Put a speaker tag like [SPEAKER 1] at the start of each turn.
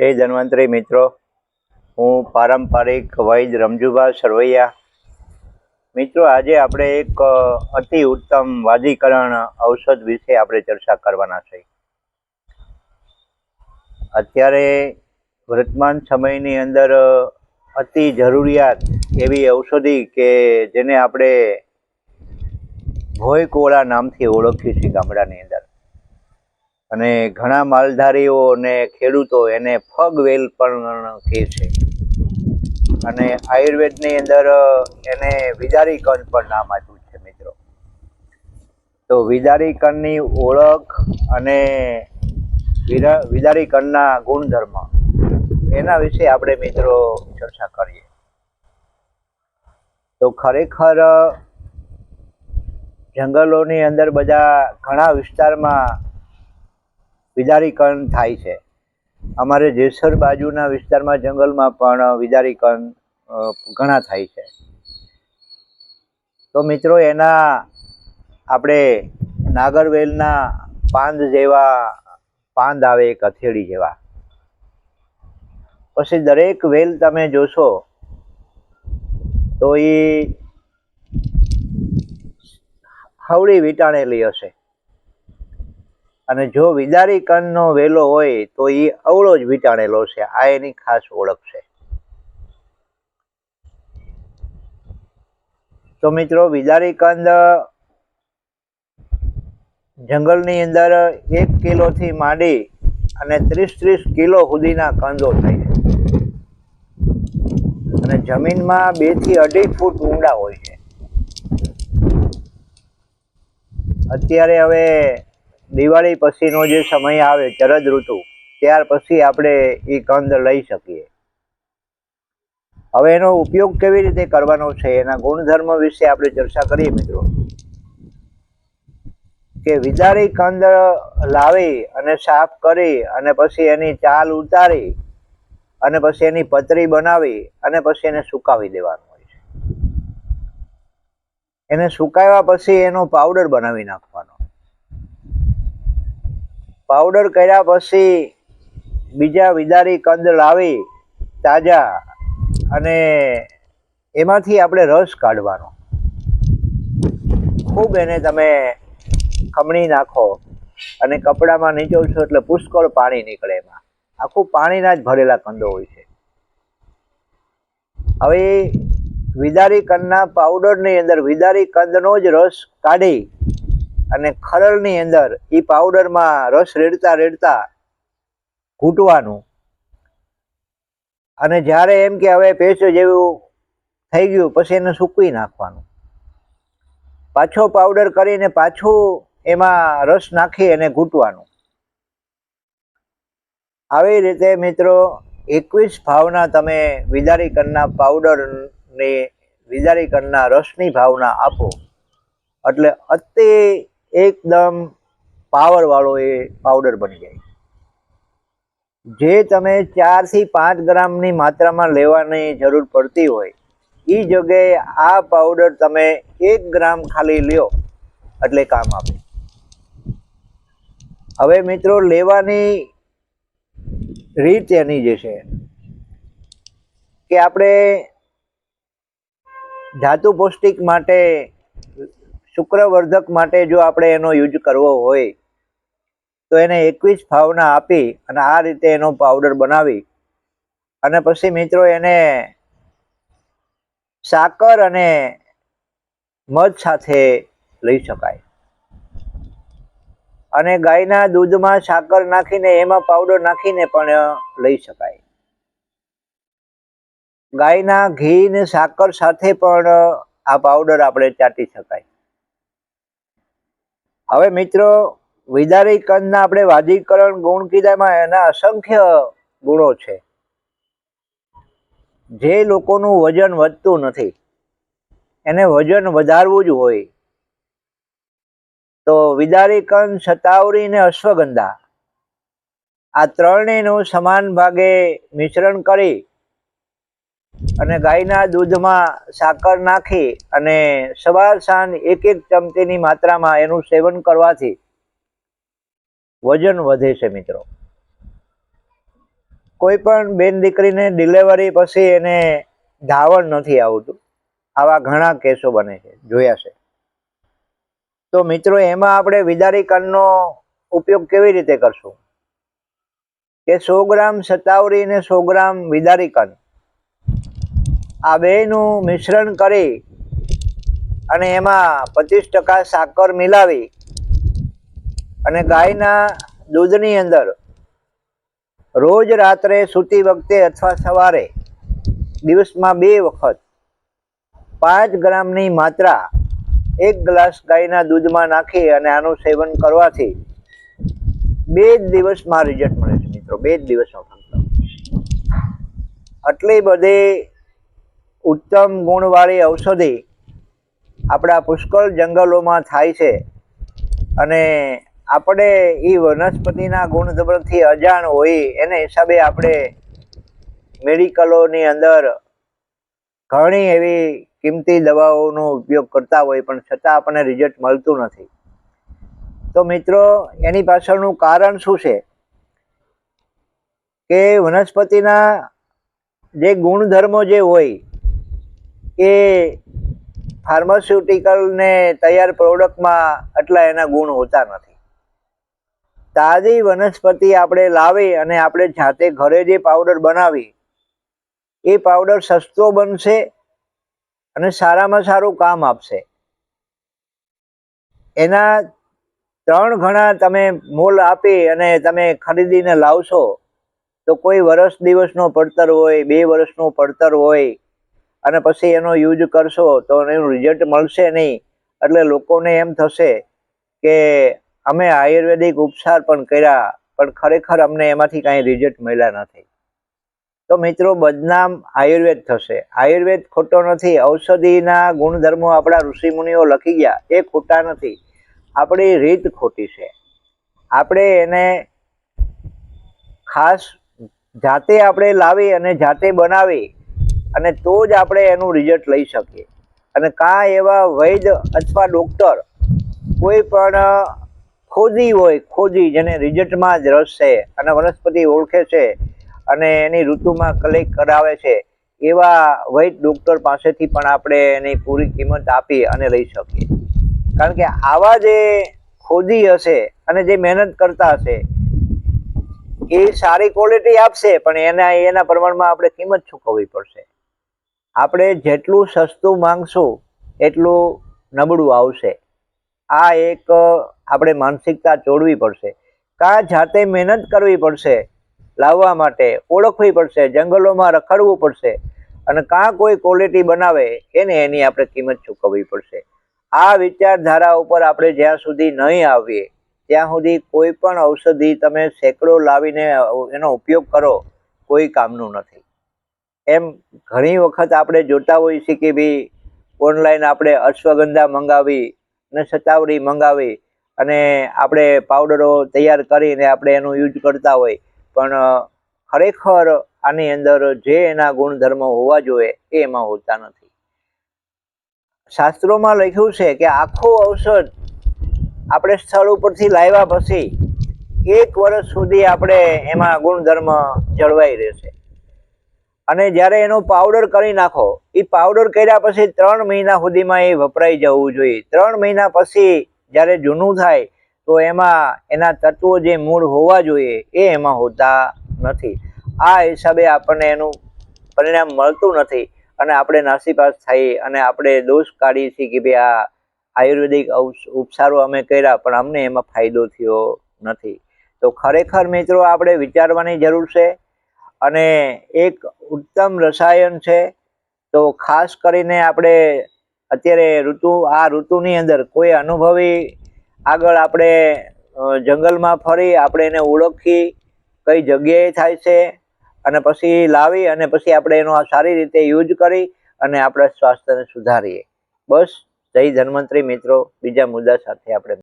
[SPEAKER 1] જય ધન્વંતરી મિત્રો, હું પારંપરિક વૈદ રમજુભા સરવૈયા. મિત્રો, આજે આપણે એક અતિ ઉત્તમ વાદીકરણ ઔષધ વિશે આપણે ચર્ચા કરવાના છે. અત્યારે વર્તમાન સમયની અંદર અતિ જરૂરિયાત એવી ઔષધિ કે જેને આપણે ભોયકોળા નામથી ઓળખીએ છીએ ગામડાની અંદર. અને ઘણા માલધારીઓ અને ખેડૂતો એને ફગવેલ પણ કહે છે. અને આયુર્વેદની અંદર એને વિદારી કંદ પણ નામ આપ્યું છે મિત્રો. તો વિદારી કંદની ઓળખ અને વિદારી કંદના ગુણધર્મ, એના વિશે આપણે મિત્રો ચર્ચા કરીએ. તો ખરેખર જંગલોની અંદર બધા ઘણા વિસ્તારમાં વિદારીકરણ થાય છે. અમારે જેસર બાજુના વિસ્તારમાં જંગલમાં પણ વિદારીકરણ ઘણા થાય છે. તો મિત્રો, એના આપણે નાગરવેલના પાંદ જેવા પાંદ આવે, એક હથેળી જેવા. પછી દરેક વેલ તમે જોશો, તો એ હવળી વીંટાણેલી હશે. અને જો વિદારી કણનો વેલો હોય તો એ અવળો જ વીંટાળેલો છે. આ એની ખાસ ઓળખ છે. તો મિત્રો વિદારી કંદ જંગલની અંદર એક કિલોથી માંડી અને ત્રીસ ત્રીસ કિલો સુધીના કંદો થાય છે. અને જમીનમાં બેથી અઢી ફૂટ ઊંડા હોય છે. અત્યારે હવે દિવાળી પછીનો જે સમય આવે, ચરદ ઋતુ, ત્યાર પછી આપણે એ કંદ લઈ શકીએ. હવે એનો ઉપયોગ કેવી રીતે કરવાનો છે, એના ગુણધર્મ વિશે આપણે ચર્ચા કરીએ મિત્રો. કે વિદારી કંદ લાવી અને સાફ કરી અને પછી એની ચાલ ઉતારી અને પછી એની પતરી બનાવી અને પછી એને સુકાવી દેવાનું હોય છે. એને સુકાવ્યા પછી એનો પાવડર બનાવી નાખવાનો. પાવડર કર્યા પછી બીજા વિદારી કંદ લાવી, તાજા. અને એમાંથી આપણે રસ કાઢવાનો. ખૂબ એને તમે ખમણી નાખો અને કપડામાં નીચોવશો એટલે પુષ્કળ પાણી નીકળે એમાં. આખું પાણીના જ ભરેલા કંદો હોય છે. હવે વિદારી કંદના પાવડરની અંદર વિદારી કંદનો જ રસ કાઢી અને ખરલની અંદર એ પાવડરમાં રસ રેડતા રેડતા ઘૂંટવાનું. અને જ્યારે એમ કે હવે પેસ્ટ જેવું થઈ ગયું, પછી એને સૂકવી નાખવાનું. પાછો પાવડર કરીને પાછું એમાં રસ નાખી અને ઘૂંટવાનું. આવી રીતે મિત્રો, એકવીસ ભાવના તમે વિદારી કરના પાવડરની, વિદારી કરના રસની ભાવના આપો. એટલે અતિ એકદમ પાવર વાળો એ પાવડર બની જાય. જે તમે ચારથી પાંચ ગ્રામની માત્રામાં લેવાની જરૂર પડતી હોય એ જગ્યાએ આ પાવડર તમે એક ગ્રામ ખાલી લ્યો, એટલે કામ આપે હવે મિત્રો, લેવાની રીત એની જે છે, કે આપણે ધાતુ પૌષ્ટિક માટે શુક્રવર્ધક માટે જો આપણે એનો યુઝ કરવો હોય, તો એને એકવીસ ભાવના આપી અને આ રીતે એનો પાવડર બનાવી. અને પછી મિત્રો એને સાકર અને મધ સાથે લઈ શકાય. અને ગાયના દૂધમાં સાકર નાખીને એમાં પાવડર નાખીને પણ લઈ શકાય. ગાયના ઘી ને સાકર સાથે પણ આ પાવડર આપણે ચાટી શકાય. હવે મિત્રો, વિદારી કંદના આપણે વાદીકરણ ગુણ કીધામાં એના અસંખ્ય ગુણો છે. જે લોકોનું વજન વધતું નથી, એને વજન વધારવું જ હોય. તો વિદારી કંદ સતાવરી ને અશ્વગંધા, આ ત્રણેયનું સમાન ભાગે મિશ્રણ કરી અને ગાયના દૂધમાં સાકર નાખી અને સવાર સાંજ એક એક ચમચીની માત્રામાં એનું સેવન કરવાથી વજન વધે છે મિત્રો. કોઈ પણ બેન દીકરીને ડિલિવરી પછી એને ધાવણ નથી આવતું. આવા ઘણા કેસો બને છે, જોયા છે. તો મિત્રો, એમાં આપણે વિદારી કંદનો ઉપયોગ કેવી રીતે કરશું? કે સો ગ્રામ સતાવરી અને સો ગ્રામ વિદારી કંદ આ બેનું મિશ્રણ કરી અને એમાં પચીસ ટકા સાકર મિલાવી અને ગાયના દૂધની અંદર રોજ રાત્રે સૂતી વખતે અથવા સવારે દિવસમાં બે વખત પાંચ ગ્રામની માત્રા એક ગ્લાસ ગાયના દૂધમાં નાખી અને આનું સેવન કરવાથી બે જ દિવસમાં રિઝલ્ટ મળે છે મિત્રો, બે જ દિવસમાં ફક્ત આટલી બધી ઉત્તમ ગુણવાળી ઔષધિ આપણા પુષ્કળ જંગલોમાં થાય છે. અને આપણે એ વનસ્પતિના ગુણધર્મથી અજાણ હોય, એને હિસાબે આપણે મેડિકલોની અંદર ઘણી એવી કિંમતી દવાઓનો ઉપયોગ કરતા હોય, પણ છતાં આપણને રિઝલ્ટ મળતું નથી. તો મિત્રો, એની પાછળનું કારણ શું છે? કે વનસ્પતિના જે ગુણધર્મો જે હોય એ ફાર્માસ્યુટિકલને તૈયાર પ્રોડક્ટમાં આટલા એના ગુણ હોતા નથી. તાજી વનસ્પતિ આપણે લાવી અને આપણે જાતે ઘરે જે પાવડર બનાવી, એ પાવડર સસ્તો બનશે અને સારામાં સારું કામ આપશે. એના ત્રણ ઘણા તમે મોલ આપી અને તમે ખરીદીને લાવશો, તો કોઈ વર્ષ દિવસનો પડતર હોય, બે વર્ષનું પડતર હોય અને પછી એનો યુઝ કરશો તો એનું રિઝલ્ટ મળશે નહીં. એટલે લોકોને એમ થશે કે અમે આયુર્વેદિક ઉપચાર પણ કર્યા, પણ ખરેખર અમને એમાંથી કાંઈ રિઝલ્ટ મળ્યા નથી. તો મિત્રો, બદનામ આયુર્વેદ થશે. આયુર્વેદ ખોટો નથી. ઔષધિના ગુણધર્મો આપણા ઋષિમુનિઓ લખી ગયા. એ ખોટા નથી. આપણી રીત ખોટી છે. આપણે એને ખાસ જાતે આપણે લાવી અને જાતે બનાવી અને તો જ આપણે એનું રિઝલ્ટ લઈ શકીએ. અને કાં એવા વૈદ અથવા ડૉક્ટર કોઈ પણ ખોજી હોય, ખોજી જેને રિઝલ્ટમાં જ રસ છે અને વનસ્પતિ ઓળખે છે અને એની ઋતુમાં કલેક્ટ કરાવે છે, એવા વૈદ ડૉક્ટર પાસેથી પણ આપણે એની પૂરી કિંમત આપી અને લઈ શકીએ. કારણ કે આવા જે ખોજી હશે અને જે મહેનત કરતા હશે, એ સારી ક્વોલિટી આપશે, પણ એના એના પ્રમાણમાં આપણે કિંમત ચૂકવવી પડશે. આપણે જેટલું સસ્તું માંગશું, એટલું નબળું આવશે. આ એક આપણે માનસિકતા જોડવી પડશે. કાં જાતે મહેનત કરવી પડશે લાવવા માટે, ઓળખવી પડશે, જંગલોમાં રખડવું પડશે અને કાં કોઈ ક્વોલિટી બનાવે, એને એની આપણે કિંમત ચૂકવવી પડશે. આ વિચારધારા ઉપર આપણે જ્યાં સુધી નહીં આવીએ, ત્યાં સુધી કોઈ પણ ઔષધિ તમે સેંકડો લાવીને એનો ઉપયોગ કરો, કોઈ કામનું નથી. એમ ઘણી વખત આપણે જોતા હોઈએ છીએ કે ભાઈ ઓનલાઈન આપણે અશ્વગંધા મંગાવી અને સતાવડી મંગાવી અને આપણે પાવડરો તૈયાર કરીને આપણે એનો યુઝ કરતા હોય. પણ ખરેખર આની અંદર જે એના ગુણધર્મો હોવા જોઈએ એ એમાં હોતા નથી. શાસ્ત્રોમાં લખ્યું છે કે આખું ઔષધ આપણે સ્થળ ઉપરથી લાવ્યા પછી એક વર્ષ સુધી આપણે એમાં ગુણધર્મ જળવાઈ રહેશે. અને જ્યારે એનો પાવડર કરી નાખો એ પાવડર કર્યા પછી ત્રણ મહિના સુધીમાં એ વપરાઈ જવું જોઈએ. ત્રણ મહિના પછી જ્યારે જૂનું થાય, તો એમાં એના તત્વો જે મૂળ હોવા જોઈએ, એ એમાં હોતા નથી. આ હિસાબે આપણને એનું પરિણામ મળતું નથી અને આપણે નાસીપાસ થઈ અને આપણે દોષ કાઢીએ છીએ કે ભાઈ આ આયુર્વેદિક ઉપચારો અમે કર્યા, પણ અમને એમાં ફાયદો થયો નથી. તો ખરેખર મિત્રો, આપણે વિચારવાની જરૂર છે અને એક ઉત્તમ રસાયણ છે. તો ખાસ કરીને આપણે અત્યારે ઋતુ, આ ઋતુની અંદર કોઈ અનુભવી આગળ આપણે જંગલમાં ફરી આપણે એને ઓળખી કઈ જગ્યાએ થાય છે અને પછી લાવી અને પછી આપણે એનો સારી રીતે યુઝ કરી અને આપણા સ્વાસ્થ્યને સુધારીએ. બસ, જય ધન્વંતરી મિત્રો, બીજા મુદ્દા સાથે આપણે